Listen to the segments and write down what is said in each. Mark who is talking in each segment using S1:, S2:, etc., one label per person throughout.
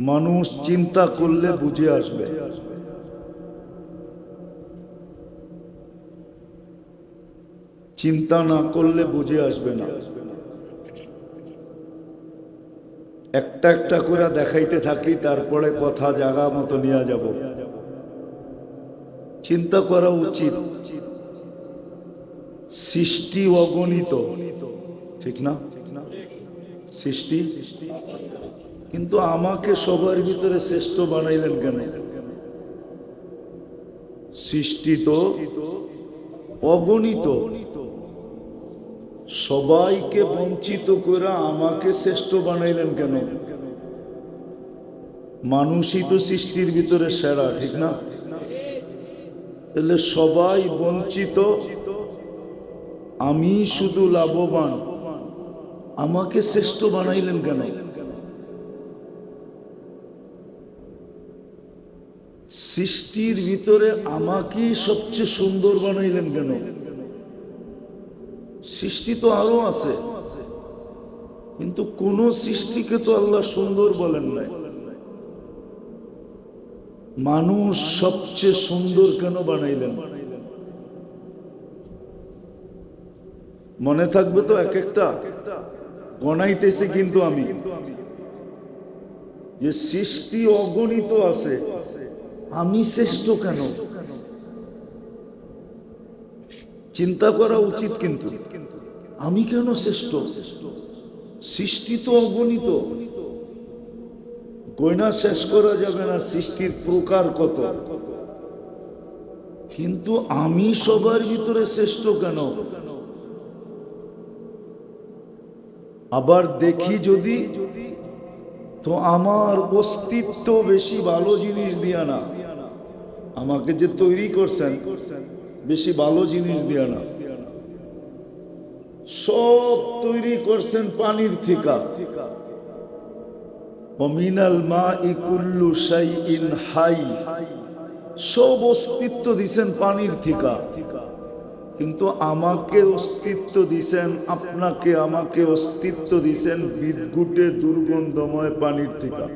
S1: মানুষ চিন্তা করলে বুঝে আসবে। চিন্তা না করলে বুঝে আসবে না। একটা একটা করে দেখাইতে থাকি, তারপরে কথা জাগা মতো নিয়ে যাব। চিন্তা করা উচিত। সৃষ্টি অগণিত। ঠিক না? সৃষ্টি? কিন্তু আমাকে সবার ভিতরে শ্রেষ্ঠ বানাইলেন কেন? সৃষ্টি তো অগণিত, সবাইকে বঞ্চিত করে আমাকে শ্রেষ্ঠ বানাইলেন কেন? মানুষই তো সৃষ্টির ভিতরে সেরা, ঠিক না? তাহলে সবাই বঞ্চিত, আমি শুধু লাভবান, আমাকে শ্রেষ্ঠ বানাইলেন কেন? সৃষ্টির ভিতরে আমাকেই সবচেয়ে সুন্দর বানাইলেন কেন? সৃষ্টি তো আরও আছে, কিন্তু কোন সৃষ্টিকে তো আল্লাহ সুন্দর বলেন নাই। মানুষ সবচেয়ে সুন্দর কেন বানাইলেন? মনে থাকবে তো এক একটা গণাইতেছি কিন্তু আমি। যে সৃষ্টি অগণিত আছে আমি শ্রেষ্ঠ কেন? চিন্তা করা উচিত কিন্তু। আমি কেন শ্রেষ্ঠ? সৃষ্টি তো অগণিত। গয়না শেষ করা যাবে না, সৃষ্টির প্রকার কত? কিন্তু আমি সবার ভিতরে শ্রেষ্ঠ কেন? আবার দেখি যদি, তো আমার অস্তিত্ব বেশি ভালো জিনিস দিয়া না। আমাকে যে তৈরি করছেন, বেশি ভালো জিনিস দিয়া না। সব তৈরি করছেন পানির থিকা। অমিনাল মা ইকুল্লু সাই ইন হাই। সব অস্তিত্ব দিছেন পানির থিকা। কিন্তু আমাকে অস্তিত্ব দিছেন, আপনাকে আমাকে অস্তিত্ব দিছেন বিদ্যুটে দুর্গন্ধময় পানির থিকা।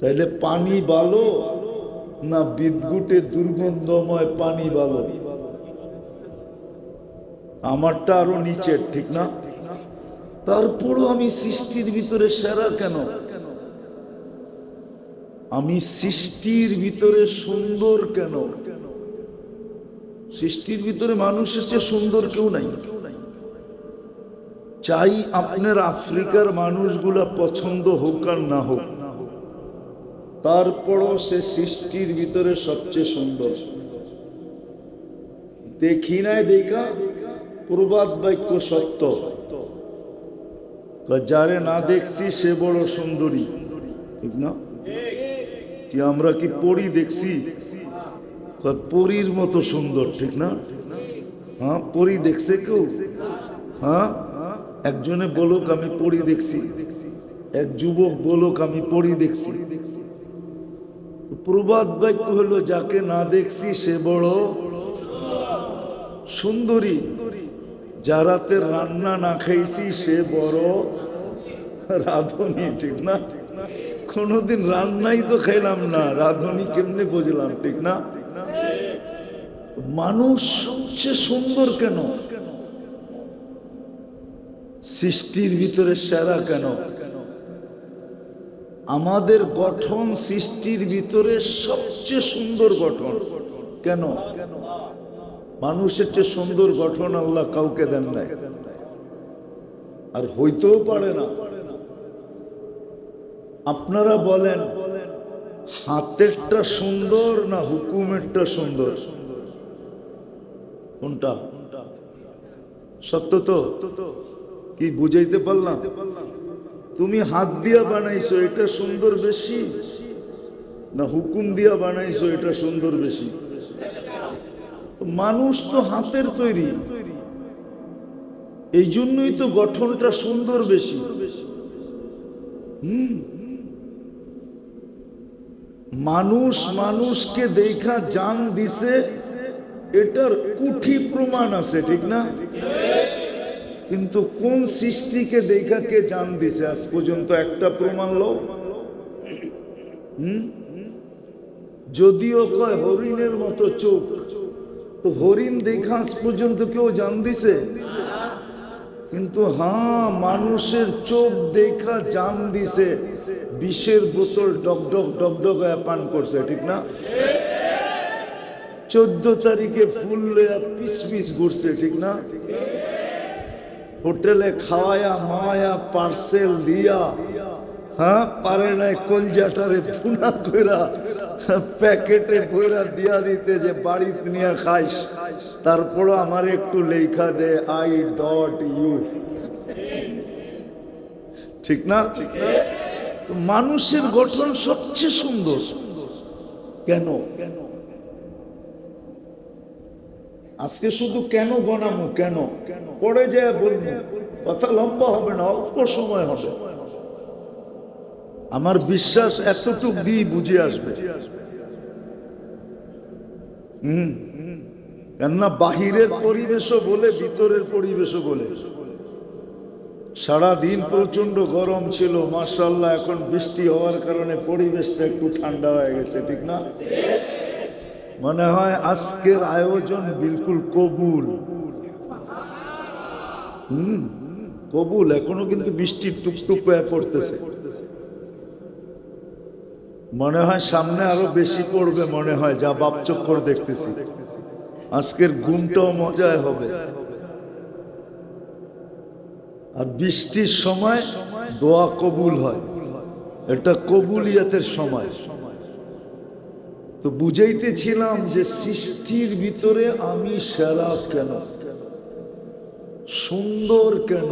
S1: তাইলে পানি ভালো না বিদ্যুটে দুর্গন্ধময় পানি ভালো? আমারটা আরও নিচের, ঠিক না? তারপরও আমি সৃষ্টির ভিতরে সেরা কেন? আমি সৃষ্টির ভিতরে সুন্দর কেন? সৃষ্টির ভিতরে মানুষের চেয়ে সুন্দর কেউ নাই। চাই আপনার আফ্রিকার মানুষগুলা পছন্দ হোক আর না হোক। তারপরও সে সৃষ্টির ভিতরে সবচেয়ে সুন্দর। দেখি নাই দেখা, প্রবাদ বাক্য সত্য। যারে না দেখছি সে বড় সুন্দরী। ঠিক না? আমরা কি পরি দেখছি? পরীর মতো সুন্দর, ঠিক না? হ্যাঁ পরি দেখছে কেউ? হ্যাঁ? একজনে বলুক, আমি পড়ি দেখছি। এক যুবক বলুক, আমি পড়ি দেখছি। প্রবাদ বাক্য হলো যাকে না দেখছি সে বড় সুন্দরী। যারাতে রান্না না খাইছি সে বড় রাধুনি, ঠিক না? কোনোদিন রান্নাই তো খাইলাম না, রাধুনি কেমনে বুঝলাম, ঠিক না? মানুষ সবচেয়ে সুন্দর কেন? সৃষ্টির ভিতরে সেরা কেন? আমাদের গঠন সৃষ্টির ভিতরে সবচেয়ে সুন্দর গঠন। কেন? মানুষের চেয়ে সুন্দর গঠন আল্লাহ কাউকে দেন নাই। আর হইতেও পারে না। আপনারা বলেন, হাতেরটা সুন্দর না হুকুমেরটা সুন্দর? কোনটা? সত্য তো? কি বুঝাইতে পারলাম? তুমি হাত দিয়া বানাইছো, এটা সুন্দর বেশি? না হুকুম দিয়া বানাইছো, এটা সুন্দর বেশি? মানুষ তো হাতের তৈরি। এই জন্যই তো গঠনটা সুন্দর বেশি। হুম? মানুষ মানুষকে দেখা জান দিছে, এটার কুঠি প্রমাণ আছে, ঠিক না? কিন্তু কোন সৃষ্টিকে দেখা কে জান দিছে? আজ পর্যন্ত একটা প্রমাণ লো। হুম? যদিও কয় হরিণের মতো চোখ, তো হরিণ দেখা আজ পর্যন্ত কেউ জান দিছে? কিন্তু হ্যাঁ মানুষের চোখ দেখা জান দিছে। বিষের বোতল ডক ডক ডক ডক পান করছে, ঠিক না? চোদ্দ তারিখে ফুল পিস পিস ঘুরছে, ঠিক না? হোটেলে খাওয়ায়া, মায়া, পার্সেল দিয়া হ্যাঁ পারে নাই কলজাটারে ফুনা কইরা, প্যাকেটে কইরা দিয়া দিতে যে বাড়িতে নিয়ে খাইস, তারপরও আমার একটু লেখা দে, আই ডট ইউ। ঠিক না? মানুষের গঠন সবচেয়ে সুন্দর। কেন কেন? আজকে শুধু কেন গণামু কেন? পড়ে যায় বলব কথা লম্বা হবে না, অল্প সময় হবে। আমার বিশ্বাস এতটুক দিয়ে বুঝে আসবে। হুম, কেননা বাহিরের পরিবেশও বলে, ভিতরের পরিবেশও বলে। সারা দিন প্রচণ্ড গরম ছিল মার্শাল্লাহ এখন বৃষ্টি হওয়ার কারণে পরিবেশটা একটু ঠান্ডা হয়ে গেছে, ঠিক না? মনে হয় আজকের আয়োজন বিলকুল কবুল। হুম, কবুল। এখনও কিন্তু বৃষ্টি টুকটুক পড়তেছে। মনে হয় সামনে আরও বেশি পড়বে মনে হয়, যা বাপ চক্কর দেখতেছি। আজকের ঘুমটাও মজায় হবে। আর বৃষ্টির সময় দোয়া কবুল হয়। এটা কবুলিয়াতের সময়। তো বুঝাইতেছিলাম যে সৃষ্টির ভিতরে আমি সেরা কেন? সুন্দর কেন?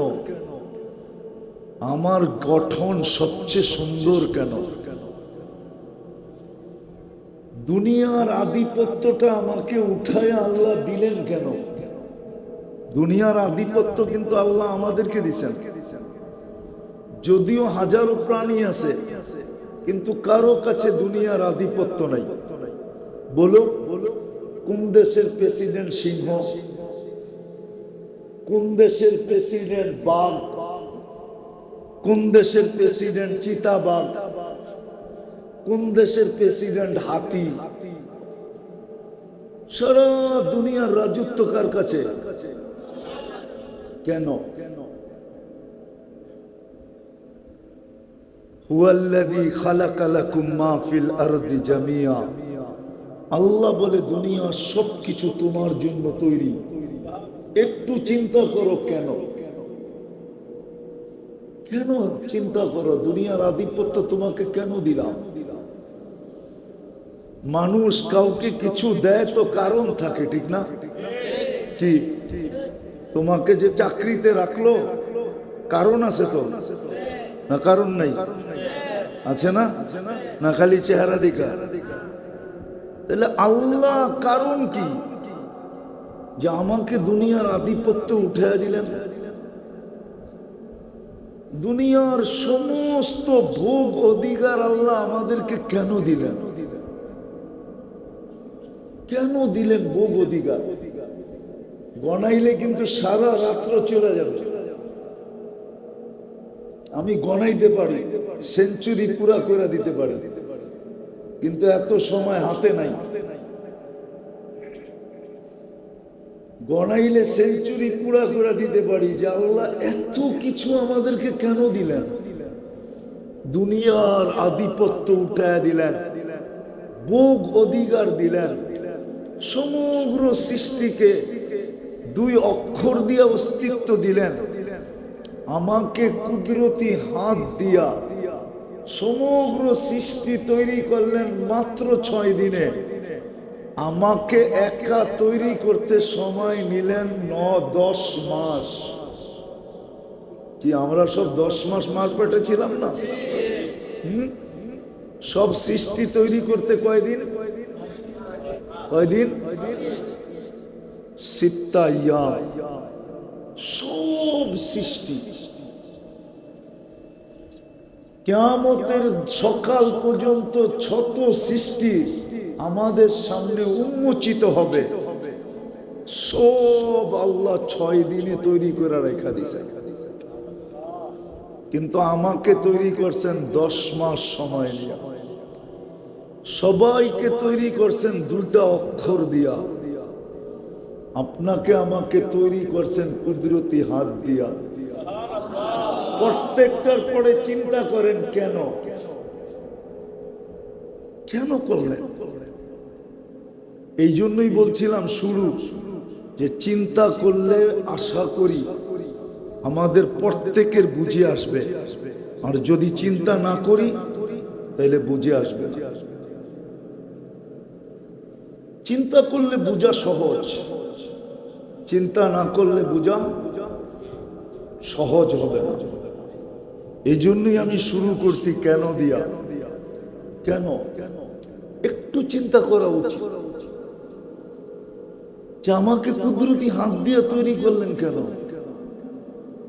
S1: আমার গঠন সবচেয়ে সুন্দর কেন? দুনিয়ার আধিপত্যটা আমাকে উঠায় আল্লাহ দিলেন কেন? দুনিয়ার আধিপত্য কিন্তু আল্লাহ আমাদেরকে দিচ্ছেন যদিও হাজারো প্রাণী আছে, কিন্তু কারও কাছে দুনিয়ার আধিপত্য নাই। বলো বলো কোন দেশের প্রেসিডেন্ট সিংহ? কোন দেশের প্রেসিডেন্ট বাঘ? কোন দেশের প্রেসিডেন্ট চিতাবাঘ? কোন দেশের প্রেসিডেন্ট হাতি? সারা দুনিয়ার রাজত্ব কার কাছে? কেন? হুয়াল্লাযী খালাকা লাকুম মা ফিল আরদি জামিয়া। আল্লাহ বলে, দুনিয়া সবকিছু তোমার জন্য তৈরি। একটু চিন্তা করো কেন? কেন চিন্তা করো? দুনিয়ার আধিপত্য তোমাকে কেন দিলাম? মানুষ কাউকে কিছু দেয় তো কারণ থাকে, ঠিক না? ঠিক। তোমাকে যে চাকরিতে রাখল, কারণ আছে তো? না কারণ নাই? আছে না? না খালি চেহারা দেখা। তাহলে আল্লাহ কারণ কি? যে আমাকে দুনিয়ার আধিপত্য উঠে দিলেন। দুনিয়ার সমস্ত ভোগ অধিকার আল্লাহ আমাদেরকে কেন দিলেন? কেন দিলেন ভোগ অধিকার? গনাইলে কিন্তু সারা রাত্র চলে যাবে। আমি গনাইতে পারি, সেঞ্চুরি পুরা করে দিতে পারি। কিন্তু এত সময় হাতে নাই। গনাইলে সেঞ্চুরি পুরা করে দিতে পারি যে আল্লাহ এত কিছু আমাদেরকে কেন দিলেন? দুনিয়ার আধিপত্য উঠায় দিলেন, ভোগ অধিকার দিলেন, সমগ্র সৃষ্টিকে দুই অক্ষর দিয়ে অস্তিত্ব দিলেন। আমাকে কুদরতি হাত দিয়া সমগ্র সৃষ্টি তৈরি করলেন মাত্র ছয় দিনে। আমাকে একা তৈরি করতে সময় নিলেন ন দশ মাস। কি আমরা সব দশ মাস মাস পেটে ছিলাম না? সব সৃষ্টি তৈরি করতে কয়দিন কয়দিন সিত্তাইয়া। সব সৃষ্টি। কেয়ামতের সকাল পর্যন্ত ছত সৃষ্টি আমাদের সামনে উন্মোচিত হবে, সব আল্লাহ ছয় দিনে তৈরি করে রেখা দিছে কিন্তু আমাকে তৈরি করছেন দশ মাস সময় নিয়ে। সবাইকে তৈরি করছেন দুটা অক্ষর দিয়া। আপনাকে আমাকে তৈরি করছেন কুদরতি হাত দিয়া। প্রত্যেকটার পরে চিন্তা করেন, কেন? কেন করলেন? এই জন্যই বলছিলাম শুরু, যে চিন্তা করলে আশা করি আমাদের প্রত্যেকের বুঝে আসবে। আর যদি চিন্তা না করি তাহলে বুঝে আসবে। চিন্তা করলে বোঝা সহজ, চিন্তা না করলে বোঝা সহজ হবে না। এই জন্যই আমি শুরু করছি, কেন দিয়া? কেন? একটু চিন্তা করা উচিত। যে আমাকে কুদরতি হাত দিয়ে তৈরি করলেন কেন?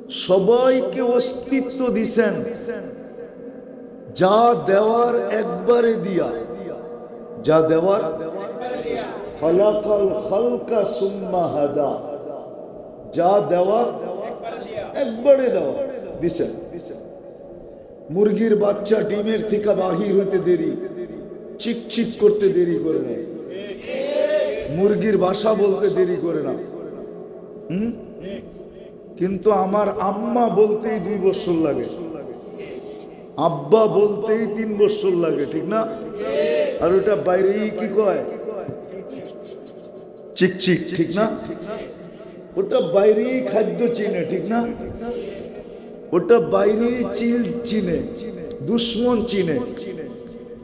S1: সবাইকে অস্তিত্ব দিছেন। যা দেওয়ার একবারে দিয়া। যা দেওয়ার খলাকাল খালকা সুম্মা হাদা। যা দেওয়ার একবারে দেওয়া। দিছেন। মুরগির বাচ্চা ডিমের থেকে বাহির হইতে দেরি। চিক চিক করতে দেরি করে না। মুরগির বাসা বলতে দেরি করে না। হুম? কিন্তু আমার আম্মা বলতেই দুই বছর লাগে। আব্বা বলতেই তিন বছর লাগে, ঠিক না? আর ওটা বাইরেই কি কয়? চিক চিক, ঠিক না? ওটা বাইরেই খাদ্য চিনে, ঠিক না? ওটা বাইরেই চিল চিনে, দুশ্মন চিনে।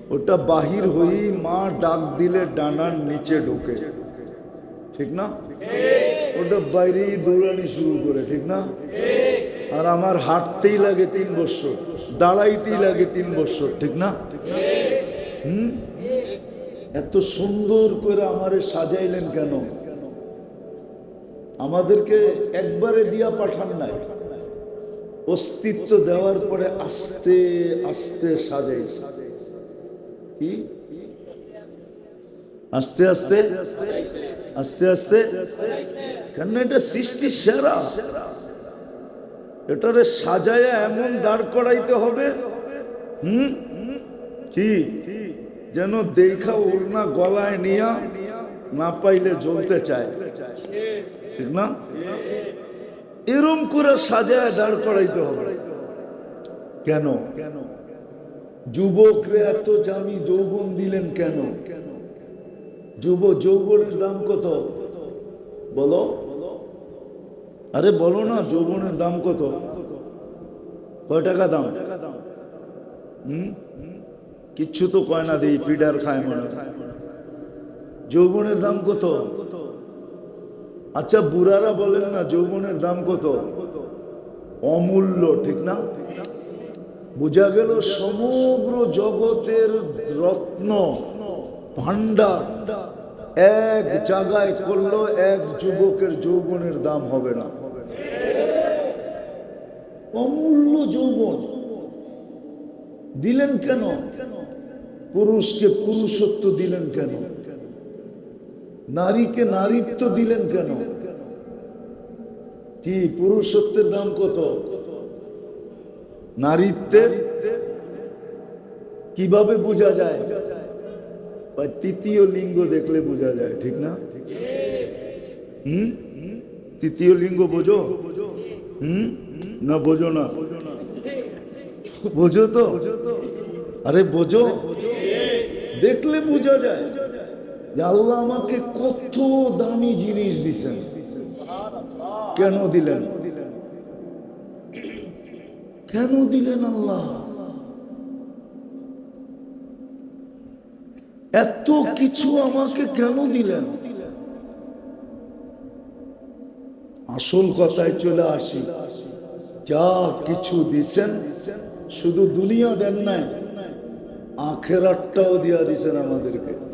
S1: ওটা বাহির হয়েই মা ডাক দিলে ডানার নিচে ঢোকে। ঠিক না? ওটা বাইরেই দৌড়ানি শুরু করে, ঠিক না? আর আমার হাঁটতেই লাগে তিন বছর দাঁড়াইতেই লাগে তিন বছর ঠিক না? হুম? এত সুন্দর করে আমারে সাজাইলেন কেন? আমাদেরকে একবারে দিয়া পাঠান নাই। অস্তিত্ব দেওয়ার পরে আস্তে আস্তে সাজাই কি? আস্তে আস্তে আস্তে আস্তে। কেন এটা সৃষ্টি সেরা। এটারে সাজায় এমন দাঁড় করাইতে হবে, হুম? কি? যেন দেখা ওড়না গলায় নিয়া না পাইলে জ্বলতে চায়। ঠিক না? এরম করে সাজায় দাঁড় করাইতে হবে। কেন? কেন যুবকরে এত জামি যৌবন দিলেন কেন? কেন যুব যৌবনের দাম কত? বলো। আরে বলো না, যৌবনের দাম কত? কয় টাকা দাম? হুম? কিচ্ছু তো কয় না, দিই, ফিডার খায় মনে। যৌবনের দাম কত? আচ্ছা বুড়ারা বলেন না, যৌবনের দাম কত? অমূল্য, ঠিক না? বোঝা গেল সমগ্র জগতের রত্ন ভান্ডার এক জায়গায় করল এক যুবকের যৌবনের দাম হবে না। অমূল্য যৌবন। দিলেন কেন? পুরুষকে পুরুষত্ব দিলেন কেন? নারীকে নারীত্ব দিলেন কেন? কি পুরুষত্বের দাম কত? নারীত্বের? কীভাবে বোঝা যায়? বা তৃতীয় লিঙ্গ দেখলে বোঝা যায়, ঠিক না? হুম? তৃতীয় লিঙ্গ বোঝো? হুম? না, বোঝো না। বোঝো তো? আরে, বোঝো। দেখলে বোঝা যায়। আল্লাহ আমাকে কত দামি জিনিস দিছেন। কেন দিলেন? কেন দিলেন আল্লাহ? এত কিছু আমাকে কেন দিলেন? আসল কথায় চলে আসি। যা কিছু দিছেন, শুধু দুনিয়া দেন নাই, আখেরাতটাও দিয়া দিছেন আমাদেরকে।